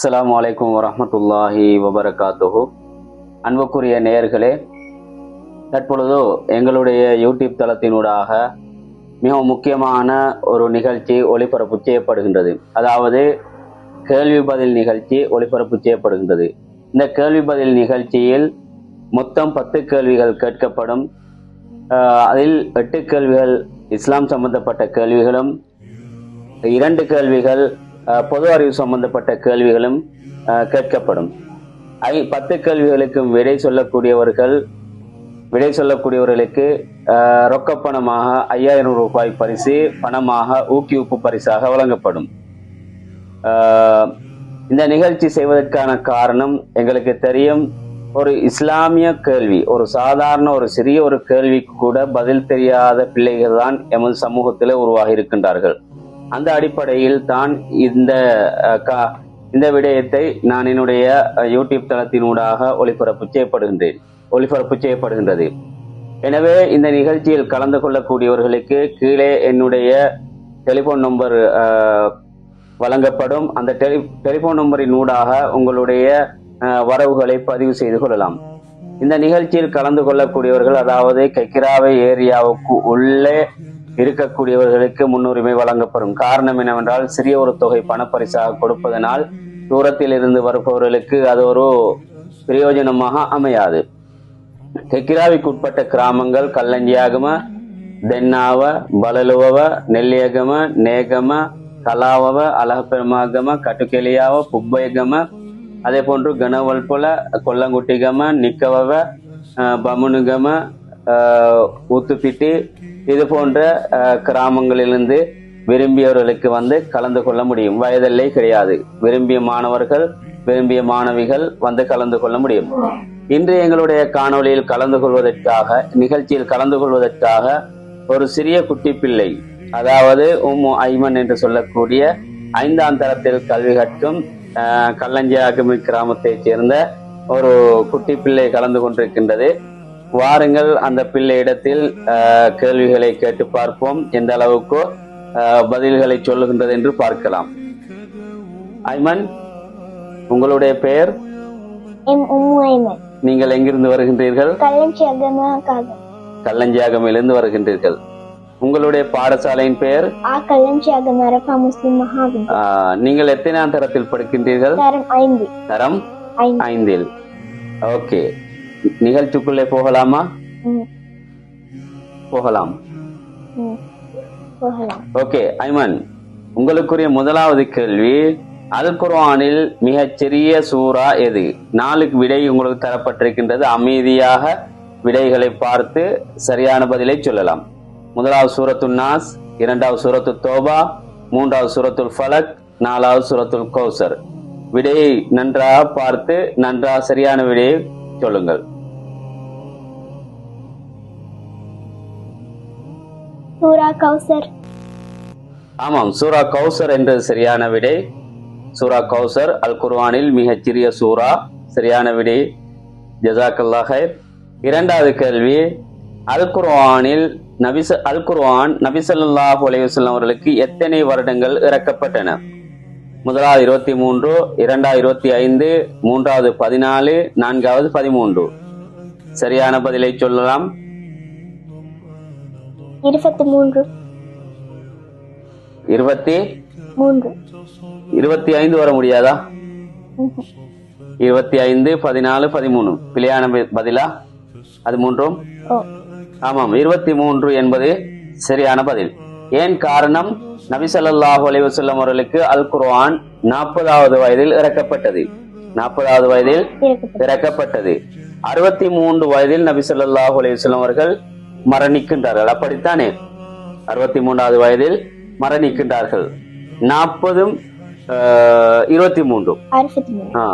அஸ்லாம் வலைக்கம் வரமத்துல்லாஹி வபரகாத்துஹு. அன்புக்குரிய நேயர்களே தற்பொழுது எங்களுடைய யூடியூப் தளத்தினூடாக மிக முக்கியமான ஒரு நிகழ்ச்சி ஒளிபரப்பு செய்யப்படுகின்றது. அதாவது கேள்வி பதில் நிகழ்ச்சி ஒளிபரப்பு செய்யப்படுகின்றது. இந்த கேள்வி பதில் நிகழ்ச்சியில் மொத்தம் பத்து கேள்விகள் கேட்கப்படும். அதில் எட்டு கேள்விகள் இஸ்லாம் சம்பந்தப்பட்ட கேள்விகளும் இரண்டு கேள்விகள் பொது அறிவு சம்பந்தப்பட்ட கேள்விகளும் கேட்கப்படும். ஐ பத்து கேள்விகளுக்கும் விடை சொல்லக்கூடியவர்கள் விடை சொல்லக்கூடியவர்களுக்கு ரொக்க பணமாக ஐயாயிரம் ரூபாய் பரிசு பணமாக ஊக்குவிப்பு பரிசாக வழங்கப்படும். இந்த நிகழ்ச்சி செய்வதற்கான காரணம் எங்களுக்கு தெரியும். ஒரு இஸ்லாமிய கேள்வி ஒரு சாதாரண ஒரு சிறிய ஒரு கேள்விக்கு கூட பதில் தெரியாத பிள்ளைகள் தான் எமது சமூகத்தில் உருவாகி இருக்கின்றார்கள். அந்த அடிப்படையில் தான் இந்த கா- இந்த விடயத்தை நான் என்னுடைய யூடியூப் தளத்தினூடாக ஒளிபரப்பு செய்யப்படுகின்றேன் ஒளிபரப்பு செய்யப்படுகின்றது. எனவே இந்த நிகழ்ச்சியில் கலந்து கொள்ளக்கூடியவர்களுக்கு கீழே என்னுடைய டெலிபோன் நம்பர் வழங்கப்படும். அந்த டெலி டெலிபோன் நம்பரின் ஊடாக உங்களுடைய வரவுகளை பதிவு செய்து கொள்ளலாம். இந்த நிகழ்ச்சியில் கலந்து கொள்ளக்கூடியவர்கள் அதாவது கக்கிராவை ஏரியாவுக்கு உள்ளே இருக்கக்கூடியவர்களுக்கு முன்னுரிமை வழங்கப்படும். காரணம் என்னவென்றால் சிறிய ஒரு தொகை பணப்பரிசாக கொடுப்பதனால் தூரத்தில் இருந்து வருபவர்களுக்கு அது ஒரு பிரயோஜனமாக அமையாது. கெக்கிராவிக்குட்பட்ட கிராமங்கள் கல்லஞ்சியாகம தென்னாவ பலலுவவ நெல்லியகம நேகம கலாவவ அலகப்பெருமாகம கட்டுக்கெளியாவ புப்பயகம அதே போன்று கனவல்பொல கொல்லங்குட்டிகம நிக்கவவ பமுனுகம ஊத்துப்பிட்டி இது போன்ற கிராமங்களிலிருந்து விரும்பியவர்களுக்கு வந்து கலந்து கொள்ள முடியும். வயதெல்லை கிடையாது. விரும்பிய மாணவர்கள் விரும்பிய மாணவிகள் வந்து கலந்து கொள்ள முடியும். இன்று எங்களுடைய காணொளியில் கலந்து கொள்வதற்காக நிகழ்ச்சியில் கலந்து கொள்வதற்காக ஒரு சிறிய குட்டி பிள்ளை அதாவது உம்மு ஐமன் என்று சொல்லக்கூடிய ஐந்தாம் தரத்தில் கல்வி கற்கும் கல்லஞ்சியாகமி கிராமத்தைச் சேர்ந்த ஒரு குட்டி பிள்ளை கலந்து கொண்டிருக்கின்றது. வாருங்கள் அந்த பிள்ளை இடத்தில் அஹ், கேள்விகளை கேட்டு பார்ப்போம். எந்த அளவுக்கு பதில்களை சொல்லுகின்றது என்று பார்க்கலாம். ஐமன் உங்களுடைய பெயர்? நீங்கள் எங்கிருந்து வருகின்றீர்கள்? கல்லஞ்சியாகமிலிருந்து வருகின்றீர்கள். உங்களுடைய பாடசாலையின் பெயர்? நீங்கள் எத்தனாம் தரத்தில் படிக்கின்றீர்கள்? தரம் ஐந்து தரம் ஐந்து ஐந்தில். ஓகே. நிகழ்ச்சிக்குள்ளே போகலாமா? போகலாம். ஓகே ஐமன் உங்களுக்குரிய முதலாவது கேள்வி அல் குர்ஆனில் மிகச் சிறிய சூரா எது? நாலுக்கு விடை உங்களுக்கு தரப்பட்டிருக்கின்றது. அமைதியாக விடைகளை பார்த்து சரியான பதிலை சொல்லலாம். முதலாவது சூரத்துல் நாஸ் இரண்டாவது சூரத்து தோபா மூன்றாவது சூரத்துல் ஃபலக் நாலாவது சூரத்துல் கௌசர். விடையை நன்றாக பார்த்து நன்றாக சரியான விடையை சொல்லுங்கள். சூரா கௌசர். ஆமாம் சூரா கௌசர் என்றது சரியான விடை. சூரா கௌசர் அல் குர்வானில் மிகச் சிறிய சூரா சரியான விடை. ஜசாக்கல்லா ஹைர் இரண்டாவது கேள்வி அல் குர்வானில் நபிச அல் குர்வான் நபி ஸல்லல்லாஹு அவர்களுக்கு எத்தனை வருடங்கள் இறக்கப்பட்டன? முதலாவது இருபத்தி மூன்று இரண்டாவது இருபத்தி ஐந்து மூன்றாவது பதினாலு நான்காவது பதிமூன்று. சரியான பதிலை சொல்லலாம். இருபத்தி மூன்று. இருபத்தி மூன்று. இருபத்தி ஐந்து வர முடியாதா. இருபத்தி ஐந்து பதினாலு பதிமூணு. பிழையான பதிலா? அது மூன்றும்? ஆமாம் இருபத்தி மூன்று என்பது சரியான பதில். ஏன் காரணம்? நபி ஸல்லல்லாஹு அலைஹி வஸல்லம் அவர்களுக்கு அல் குர்ஆன் நாற்பதாவது வயதில் இறக்கப்பட்டது. நாற்பதாவது வயதில் இறக்கப்பட்டது. அறுபத்தி மூன்று வயதில் நபி ஸல்லல்லாஹு அலைஹி வஸல்லம் அவர்கள் மரணிக்கின்றார்கள். அப்படித்தானே? அறுபத்தி மூன்றாவது வயதில் மரணிக்கின்றார்கள். நாற்பதும் இருபத்தி ஆ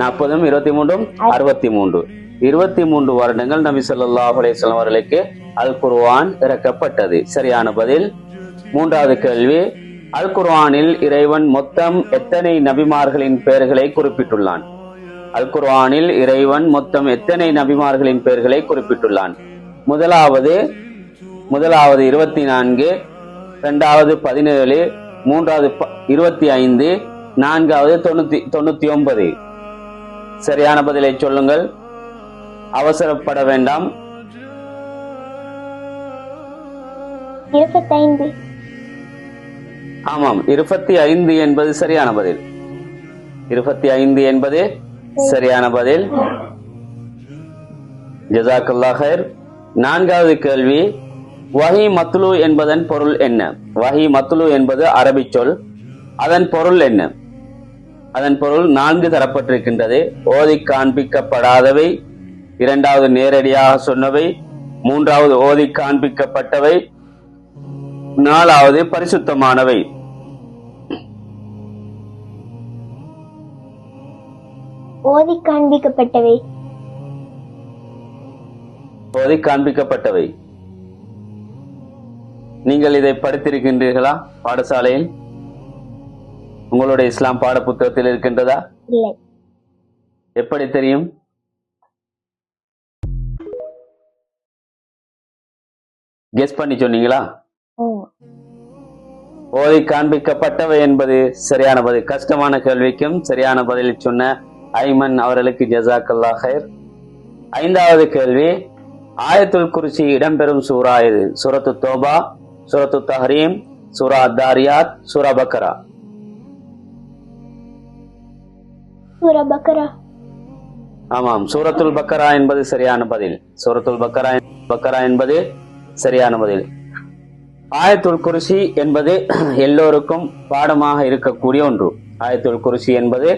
நாற்பதும் இருபத்தி மூன்றும் அறுபத்தி மூன்று இருபத்தி மூன்று வருடங்கள் நபி ஸல்லல்லாஹு அலைஹி வஸல்லம் அவர்களுக்கு அல் குர்ஆன் இறக்கப்பட்டது. சரியான பதில்? மூன்றாவது கேள்வி. அல் குர்ஆனில் இறைவன் மொத்தம் எத்தனை நபிமார்களின் பெயர்களை குறிப்பிட்டுள்ளான்? அல் குர்ஆனில் இறைவன் மொத்தம் எத்தனை நபிமார்களின் பெயர்களை குறிப்பிட்டுள்ளான்? முதலாவது முதலாவது இருபத்தி நான்கு இரண்டாவது பதினேழு மூன்றாவது இருபத்தி ஐந்து நான்காவது தொண்ணூத்தி தொண்ணூத்தி ஒன்பது. சரியான பதிலை சொல்லுங்கள். அவசரப்பட வேண்டாம். ஆமாம் இருபத்தி ஐந்து என்பது சரியான பதில். இருபத்தி ஐந்து என்பது சரியான பதில். ஜசாக்கல்லா ஹைர் நான்காவது கேள்வி வஹி மத்லு என்பதன் பொருள் என்ன? வஹி மத்லு என்பது அரபி சொல். அதன் பொருள் என்ன? அதன் பொருள் நான்கு தரப்பட்டிருக்கின்றது. ஓதி காண்பிக்கப்படாதவை. இரண்டாவது நேரடியாக சொன்னவை. மூன்றாவது ஓதி காண்பிக்கப்பட்டவை. நாலாவது பரிசுத்தமானவை. ஓதி காண்பிக்கப்பட்டவை. ஓதி காண்பிக்கப்பட்டவை. நீங்கள் இதை படித்திருக்கின்றீர்களா பாடசாலையில்? உங்களுடைய இஸ்லாம் பாட புத்தகத்தில் இருக்கின்றதா எப்படி தெரியும்? கெஸ் பண்ணி சொன்னீங்களா? ஓதி காண்பிக்கப்பட்டவை என்பது சரியான பதில். கஷ்டமான கேள்விக்கும் சரியான பதில் சொன்ன ஐமன் அவர்களுக்கு ஜசாக்கல்லா ஹைர் ஐந்தாவது கேள்வி ஆயத்துல் குர்சி இடம்பெறும் சூரா இது சூரத்து தோபா சூரத்து தஹரீம் சூரா பக்கரா. சூரா பக்கரா. ஆமாம் சூரத்துல் பக்கரா என்பது சரியான பதில். சூரத்துல் பக்கரா பக்கரா என்பது சரியான பதில். ஆயத்துல் குருசி என்பது எல்லோருக்கும் பாடமாக இருக்கக்கூடிய ஒன்று. ஆயத்துல் குருசி என்பது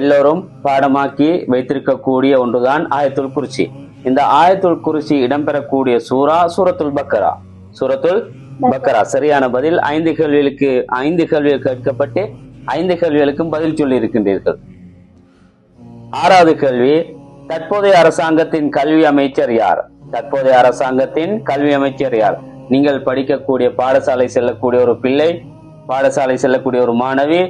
எல்லோரும் பாடமாக்கி வைத்திருக்கக்கூடிய ஒன்றுதான் ஆயத்துல் குருசி. இந்த ஆயத்துல் குருசி இடம்பெறக்கூடிய சூரா சூரத்துல் பக்கரா. சூரத்துல் பக்கரா. சரியான பதில் ஐந்து கேள்விகளுக்கு ஐந்து கேள்விகள் கேட்கப்பட்டு ஐந்து கேள்விகளுக்கும் பதில் சொல்லி இருக்கின்றீர்கள் ஆறாவது கேள்வி தற்போதைய அரசாங்கத்தின் கல்வி அமைச்சர் யார்? தற்போதைய அரசாங்கத்தின் கல்வி அமைச்சர் யார்? நீங்கள் படிக்கக்கூடிய பாடசாலை செல்லக்கூடிய ஒரு பிள்ளை பாடசாலை செல்லக்கூடிய ஒரு மாணவி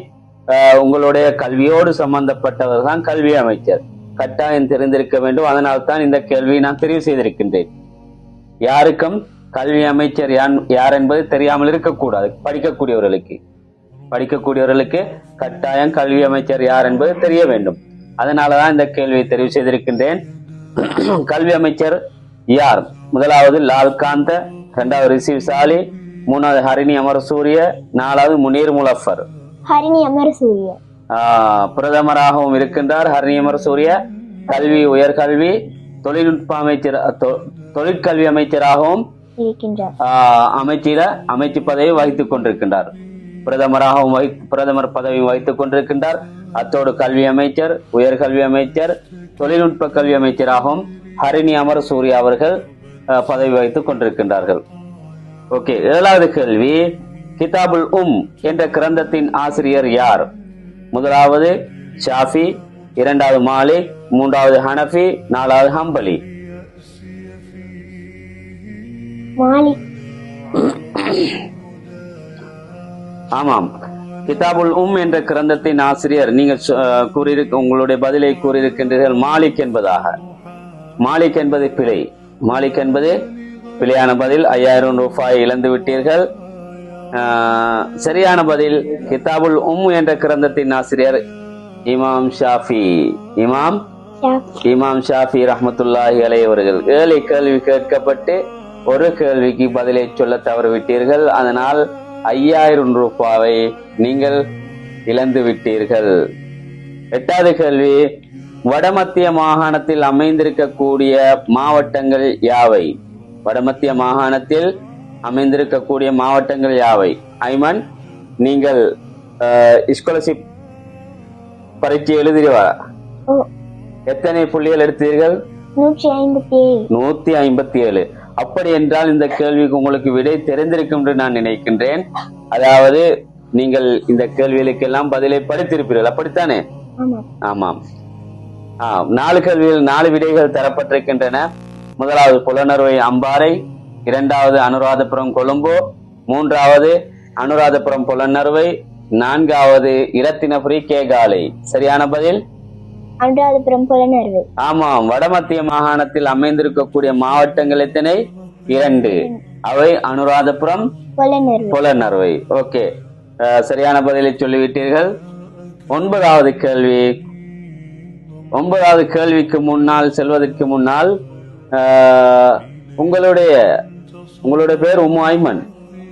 ஆஹ், உங்களுடைய கல்வியோடு சம்பந்தப்பட்டவர் தான் கல்வி அமைச்சர். கட்டாயம் தெரிந்திருக்க வேண்டும். அதனால் தான் இந்த கேள்வியை நான் தெரிவு செய்திருக்கின்றேன். யாருக்கும் கல்வி அமைச்சர் யார் என்பது தெரியாமல் இருக்கக்கூடாது. படிக்கக்கூடியவர்களுக்கு. படிக்கக்கூடியவர்களுக்கு கட்டாயம் கல்வி அமைச்சர் யார் என்பது தெரிய வேண்டும். அதனாலதான் இந்த கேள்வியை தெரிவு செய்திருக்கின்றேன். கல்வி அமைச்சர் யார்? முதலாவது லால்காந்த இரண்டாவது ரிஷிவ் சாலி மூணாவது ஹரிணி அமரசூரிய நாலாவது முனீர் முலஃபர். ஹரிணி அமரசூரிய. ஆஹ், பிரதமராகவும் இருக்கின்றார் ஹரிணி அமரசூரிய கல்வி உயர்கல்வி தொழில்நுட்ப அமைச்சர் தொழிற்கல்வி அமைச்சராகவும் அமைச்சிட அமைச்சு பதவி வகித்துக் கொண்டிருக்கின்றார். பிரதமராகவும் வகி பிரதமர் பதவி வகித்துக் கொண்டிருக்கின்றார். அத்தோடு கல்வி அமைச்சர் உயர்கல்வி அமைச்சர் தொழில்நுட்ப கல்வி அமைச்சராகவும் ஹரிணி அமர சூர்யா அவர்கள் பதவி வகித்துக் கொண்டிருக்கின்றார்கள். ஓகே ஏழாவது கேள்வி. கிதாபுல் உம் என்ற கிரந்தத்தின் ஆசிரியர் யார்? முதலாவது ஷாஃபி இரண்டாவது மாலிக் மூன்றாவது ஹனஃபி நாலாவது ஹம்பலி. மாலிக். ஆமாம். கிதாபுல் உம் என்ற கிரந்தத்தின் ஆசிரியர் நீங்கள் கூறியிருக்க உங்களுடைய பதிலை கூறியிருக்கின்றீர்கள் மாலிக் என்பதாக. மாலிக் என்பது பிழை. மாலிக் என்பது பிழையான பதில். ஐயாயிரம் ரூபாய் இழந்து விட்டீர்கள் சரியான பதில். கிதாபுல் உம் என்ற கிரந்தத்தின் ஆசிரியர் இமாம் ஷாஃபி. இமாம்? இமாம் ஷாஃபி ரஹ்மத்துல்லாஹி அவர்கள். ஏழை கேள்வி கேட்கப்பட்டு ஒரு கேள்விக்கு பதிலை சொல்ல தவறிவிட்டீர்கள். அதனால் ஐயாயிரம் ரூபாவை நீங்கள் இழந்து விட்டீர்கள். எட்டாவது கேள்வி. வடமத்திய மாகாணத்தில் அமைந்திருக்கக்கூடிய மாவட்டங்கள் யாவை? வடமத்திய மாகாணத்தில் அமைந்திருக்கக்கூடிய மாவட்டங்கள் யாவை? ஐமன் நீங்கள் ஸ்காலர்ஷிப் பரீட்சை எழுதிடுவா ஓ. எத்தனை புள்ளிகள் எடுத்தீர்கள்? நூத்தி ஐம்பத்தி ஏழு. அப்படி என்றால் இந்த கேள்விக்கு உங்களுக்கு விடை தெரிந்திருக்கும் என்று நான் நினைக்கின்றேன். அதாவது நீங்கள் இந்த கேள்விகளுக்கெல்லாம் பதிலை படித்திருப்பீர்கள். அப்படித்தானே? ஆமாம். நாலு கேள்விகள் நாலு விடைகள் தரப்பட்டிருக்கின்றன. முதலாவது புலனறுவை அம்பாறை இரண்டாவது அனுராதபுரம் கொழும்பு மூன்றாவது அனுராதபுரம் புலனறுவை நான்காவது இரத்தினபுரி கேகாலை. சரியான பதில்? அனுராதபுரம் புலனறுவை. ஆமாம். வடமத்திய மாகாணத்தில் அமைந்திருக்கக்கூடிய மாவட்டங்கள் எத்தனை? இரண்டு. அவை அனுராதபுரம் புலனறுவை. ஓகே. சரியான பதிலை சொல்லிவிட்டீர்கள். ஒன்பதாவது கேள்வி. ஒன்பதாவது கேள்விக்கு முன்னால் செல்வதற்கு முன்னால் உங்களுடைய உங்களுடைய பேர் உம்மு ஐமன்.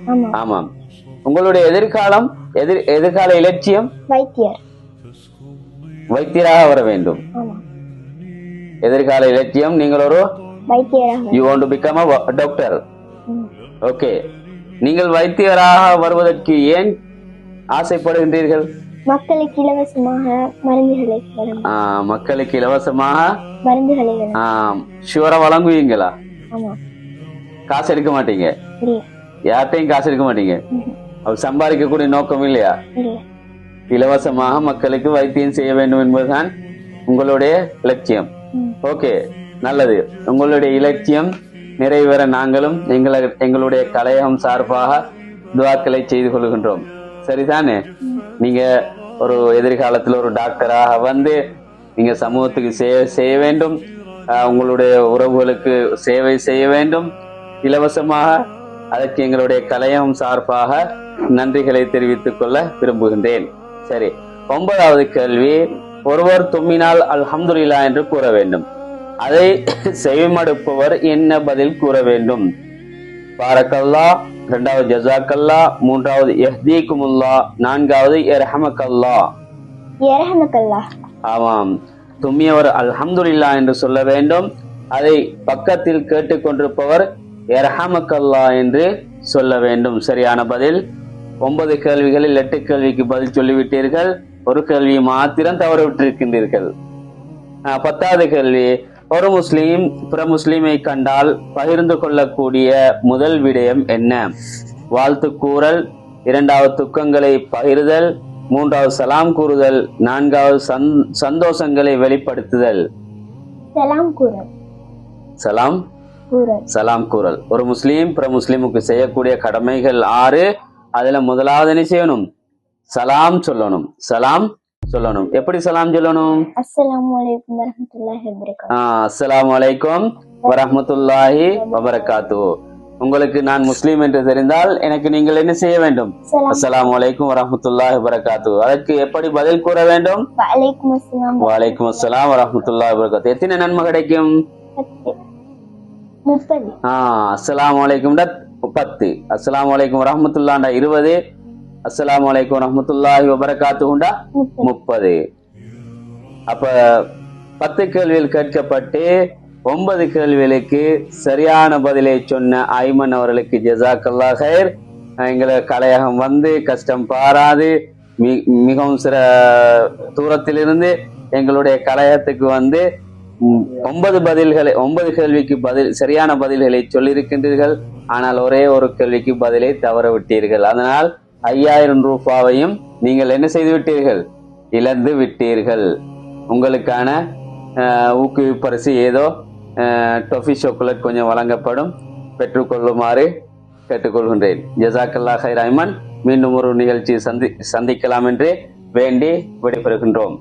ஆமா. ஆமாம். உங்களுடைய எதிர்காலம் எதிர் எதிர்கால இலட்சியம்? வைத்தியர். வைத்தியராக வர வேண்டும். எதிர்கால இலட்சியம் நீங்கள் ஒரு you want to become a doctor. Okay நீங்கள் வைத்தியராக வருவதற்கு ஏன் ஆசைப்படுகின்றீர்கள்? மக்களுக்கு இலவசமாக மருந்துகளை மக்களுக்கு இலவசமாக மருந்துகளை வழங்கும். ஷுவரா வழங்குவீங்களா? ஆமா. காசு எடுக்க மாட்டீங்க. இல்ல யார்கிட்டையும் காசு எடுக்க மாட்டீங்க. அவர் சம்பாதிக்கக்கூடிய நோக்கம் இல்லையா? இல்ல இலவசமாக மக்களுக்கு வைத்தியம் செய்ய வேண்டும் என்பதுதான் உங்களுடைய லட்சியம் ம். ஓகே நல்லது. உங்களுடைய இலட்சியம் நிறைவேற நாங்களும் எங்கள எங்களுடைய கலையகம் சார்பாக துவாக்களை செய்து கொள்கின்றோம். சரிதானே? நீங்க ஒரு எதிர்காலத்தில் ஒரு டாக்டராக வந்து நீங்க சமூகத்துக்கு சேவை செய்ய வேண்டும். உங்களுடைய உறவுகளுக்கு சேவை செய்ய வேண்டும். இலவசமாக அதற்கு எங்களுடைய கலையகம் சார்பாக நன்றிகளை தெரிவித்துக் கொள்ள விரும்புகின்றேன். சரி ஒன்பதாவது கேள்வி. ஒருவர் தும்மினால் அல்ஹம்துலில்லா என்று கூற வேண்டும். அதை செவிமடுப்பவர் என்ன பதில் கூற வேண்டும்? பாரக்கல்லா இரண்டாவது ஜசாக்கல்லா மூன்றாவது எஹ்தீக்குமுல்லா நான்காவது எர்ஹமக்கல்லா. இரஹமக்கல்லா ஆமாம் தும்மியவர் அல்ஹம்துலில்லா என்று சொல்ல வேண்டும். அதை பக்கத்தில் கேட்டுக்கொண்டிருப்பவர் எர்ஹமக்கல்லா என்று சொல்ல வேண்டும். சரியான பதில்? ஒன்பது கேள்விகளில் எட்டு கேள்விக்கு பதில் சொல்லிவிட்டீர்கள். ஒரு கேள்வி மாத்திரம் தவற விட்டிருக்கின்றீர்கள் ஆஹ், பத்தாவது கேள்வி. ஒரு முஸ்லீம் பிற முஸ்லீமை கண்டால் பகிர்ந்து கொள்ளக்கூடிய முதல் விடயம் என்ன? வாழ்த்து கூறல் இரண்டாவது துக்கங்களை பகிர்தல் மூன்றாவது சலாம் கூறுதல் நான்காவது சந்- சந்தோஷங்களை வெளிப்படுத்துதல். சலாம்? சலாம் கூறல். ஒரு முஸ்லீம் பிற முஸ்லீமுக்கு செய்யக்கூடிய கடமைகள் ஆறு. அதுல முதலாவது என்ன செய்யணும்? சலாம் சொல்லணும். சலாம் சொல்லணும். எப்படி சலாம் சொல்லணும்? அஸ்ஸலாமு அலைக்கும் வரஹ்மத்துல்லாஹி வபரகாத்து. உங்களுக்கு நான் முஸ்லீம் என்று தெரிந்தால் எனக்கு நீங்கள் என்ன செய்ய வேண்டும்? சலாம். அஸ்ஸலாமு அலைக்கும் வரஹ்மத்துல்லாஹி வபரகாத்து அதற்கு எப்படி பதில் கூற வேண்டும்? வலைக்கும் அஸ்ஸலாம். வலைக்கும் அஸ்ஸலாம் வரஹ்மத்துல்லாஹி வபரகாத்து எத்தனை நன்மை கிடைக்கும்? முப்பது. ஆஹ் அஸ்ஸலாமு அலைக்கும்டா பத்து அஸ்ஸலாமு அலைக்கும் வரஹ்மத்துல்லாஹ்டா இருபது. அஸ்ஸலாமு அலைக்கும் வரஹ்மத்துல்லாஹி வபரகாத்துஹுண்டா முப்பது. அப்ப பத்து கேள்விகள் கேட்கப்பட்டு ஒன்பது கேள்விகளுக்கு சரியான பதிலை சொன்ன ஐமன் அவர்களுக்கு ஜசாக்கல்லா ஹைர் எங்களை கலையகம் வந்து கஷ்டம் பாராது. மிகவும் சிற தூரத்திலிருந்து எங்களுடைய கலையகத்துக்கு வந்து ஒன்பது பதில்களை ஒன்பது கேள்விக்கு பதில் சரியான பதில்களை சொல்லியிருக்கின்றீர்கள். ஆனால் ஒரே ஒரு கேள்விக்கு பதிலை தவற விட்டீர்கள் அதனால் ஐயாயிரம் ரூபாவையும் நீங்கள் என்ன செய்து விட்டீர்கள் இழந்து விட்டீர்கள். உங்களுக்கான ஊக்குவிப்பரிசு ஏதோ டொஃபி சாக்லேட் கொஞ்சம் வழங்கப்படும். பெற்றுக்கொள்ளுமாறு கேட்டுக்கொள்கின்றேன். ஜசாக்கல்லா ஹைர் ஐமன். மீண்டும் ஒரு நிகழ்ச்சி சந்தி சந்திக்கலாம் என்று வேண்டி விடைபெறுகின்றோம்.